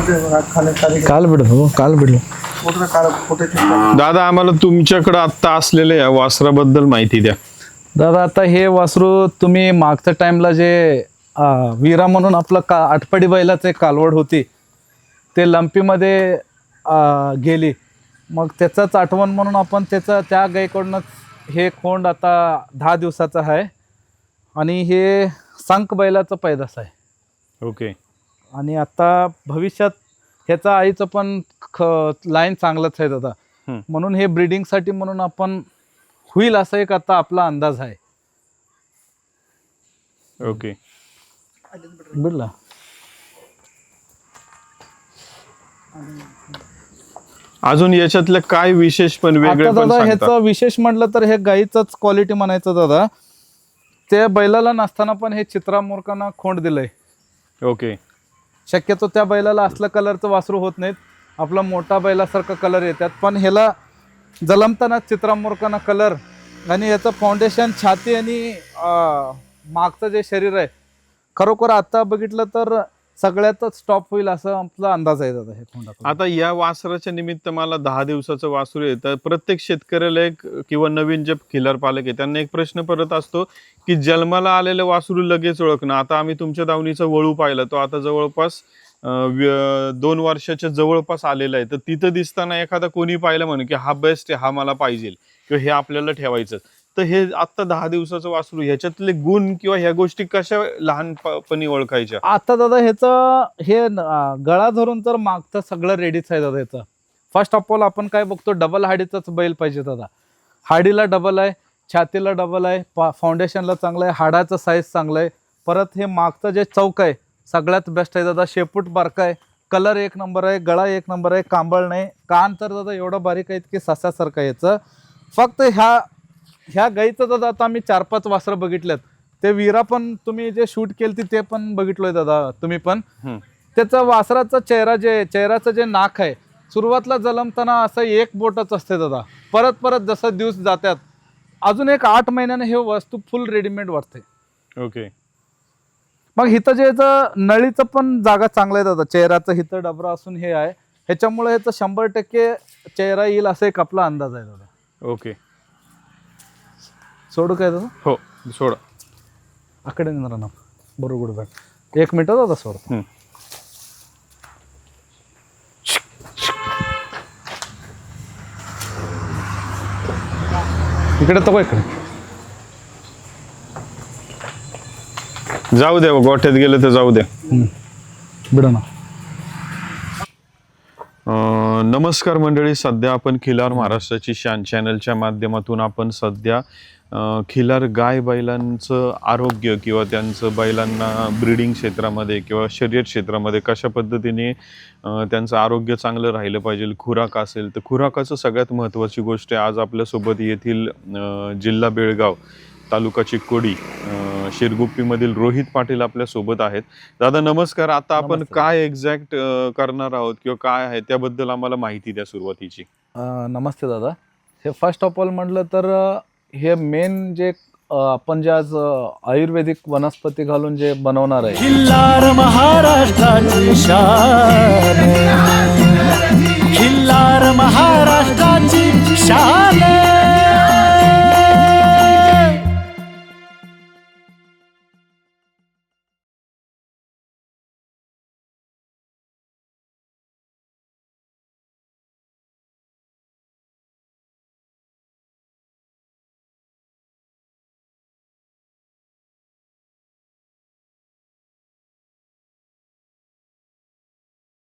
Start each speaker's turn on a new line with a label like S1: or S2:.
S1: खाली खाली
S2: काल बिड हो काल
S1: कुठे
S3: दादा आम्हाला तुमच्याकडे आत्ता असलेल्या या वासराबद्दल माहिती द्या.
S2: दादा आता हे वासरू तुम्ही मागच्या टाइमला जे अं, वीरा म्हणून आपलं का आठपडी बैलाचं एक कालवड होती ते लंपीमध्ये अं, गेली. मग त्याचंच आठवण म्हणून आपण त्याचं त्या गाईकडूनच हे खोंड आता दहा दिवसाचं आहे. आणि हे संक बैलाचं पैदास आहे.
S3: ओके.
S2: आणि आता भविष्यात ह्याचा आईचं पण ख लाईन चांगलंच आहे दादा. म्हणून हे ब्रीडिंगसाठी म्हणून आपण होईल असा एक आता आपला अंदाज आहे.
S3: ओके.
S2: बिडला
S3: अजून याच्यातलं काय विशेष पण वेगळे
S2: दादा? ह्याचं विशेष म्हटलं तर हे गाईचंच क्वालिटी म्हणायचं दादा. त्या बैलाला नसताना पण हे चित्रा मोरकांना खोंड दिलंय.
S3: ओके.
S2: शक्यतो त्या बैलाला असलं कलरचं वासरू होत नाहीत. आपला मोठा बैलासारखा कलर येतात. पण ह्याला जलमताना चित्रामोरकाना कलर आणि याचं फाउंडेशन छाती आणि मागचं जे शरीर आहे खरोखर आता बघितलं तर सगळ्यातच स्टॉप होईल असं आपला अंदाज आहे दादा हे
S3: आता या वासराच्या निमित्त मला दहा दिवसाचं वासरू येतं प्रत्येक शेतकऱ्याला एक किंवा नवीन जे खिलार पालक आहे त्यांना एक प्रश्न परत असतो की जन्माला आलेलं वासरू लगेच ओळखणं. आता आम्ही तुमच्या दावणीचा वळू पाहिला तो आता जवळपास अं, व्य- दोन वर्षाच्या जवळपास आलेला आहे. तर तिथं दिसताना एखादा कोणी पाहिलं म्हणून की हा बेस्ट आहे हा मला पाहिजे किंवा हे आपल्याला ठेवायचं तर हे आत्ता दहा दिवसाचं वासरू ह्याच्यातले गुण किंवा ह्या गोष्टी कशा लहानपणी ओळखायच्या?
S2: आता दादा ह्याचं हे गळा धरून तर मागचं सगळं रेडीच आहे दादा ह्याचं. फर्स्ट ऑफ ऑल आपण काय बघतो डबल हाडीचाच बैल पाहिजे दादा. हाडीला डबल आहे छातीला डबल आहे पा फाउंडेशनला चांगलं आहे हाडाचं साईज चांगलं आहे. परत हे मागचं जे चौक आहे सगळ्यात बेस्ट आहे दादा. शेपूट बारका आहे कलर एक नंबर आहे गळा एक नंबर आहे कांबळ नाही. कान तर दादा एवढं बारीक आहेत की सस्यासारखं याचं. फक्त ह्या ह्या गाईचं दादा आता आम्ही चार पाच वासरं बघितल्यात. ते विरा पण तुम्ही जे शूट केली ते पण बघितलोय दादा तुम्ही पण. त्याचा वासराचा चेहरा जे चेहऱ्याचं जे नाक आहे सुरुवातला जलमताना असं एक बोटच असते दादा. परत परत जसं दिवस जातात अजून एक आठ महिन्याने हे वस्तू फुल रेडीमेड वाटते.
S3: ओके
S2: मग हिथं जे नळीचं पण जागा चांगला आहे दादा चेहऱ्याचं हिथं डबरा असून हे आहे. ह्याच्यामुळे ह्याचं शंभर टक्के चेहरा येईल असा एक आपला अंदाज आहे दादा.
S3: ओके
S2: सोडू काय दादा?
S3: हो सोडा.
S2: आकडे ना. बरोबर बॅट एक मिनिट दादा सोड
S3: हम्म.
S2: इकडे तो इकडे.
S3: जाऊ द्या गोठ्यात गेलं तर जाऊ द्या
S2: बिड ना.
S3: नमस्कार मंडळी. सध्या आपण खिलार महाराष्ट्राची शान चॅनलच्या माध्यमातून आपण सध्या खिलार गाय बैलांचं आरोग्य किंवा त्यांचं बैलांना ब्रीडिंग क्षेत्रामध्ये किंवा शर्यत क्षेत्रामध्ये कशा पद्धतीने त्यांचं आरोग्य चांगलं राहिलं पाहिजे खुराक असेल तर खुराकाचं सगळ्यात महत्त्वाची गोष्ट आहे. आज आपल्यासोबत येथील जिल्हा बेळगाव तालुका चिक्कोडी अं, शिरगुप्पीमधील रोहित पाटील आपल्यासोबत आहेत. दादा नमस्कार. आता आपण. काय एक्झॅक्ट करणार आहोत किंवा काय आहे त्याबद्दल आम्हाला माहिती द्या सुरुवातीची.
S2: नमस्ते दादा. हे फर्स्ट ऑफ ऑल म्हटलं तर हे मेन जे आपण जे आज आयुर्वेदिक वनस्पती घालून जे बनवणार आहे.
S4: खिल्लार महाराष्ट्राची शान. खिल्लार महाराष्ट्राची शान.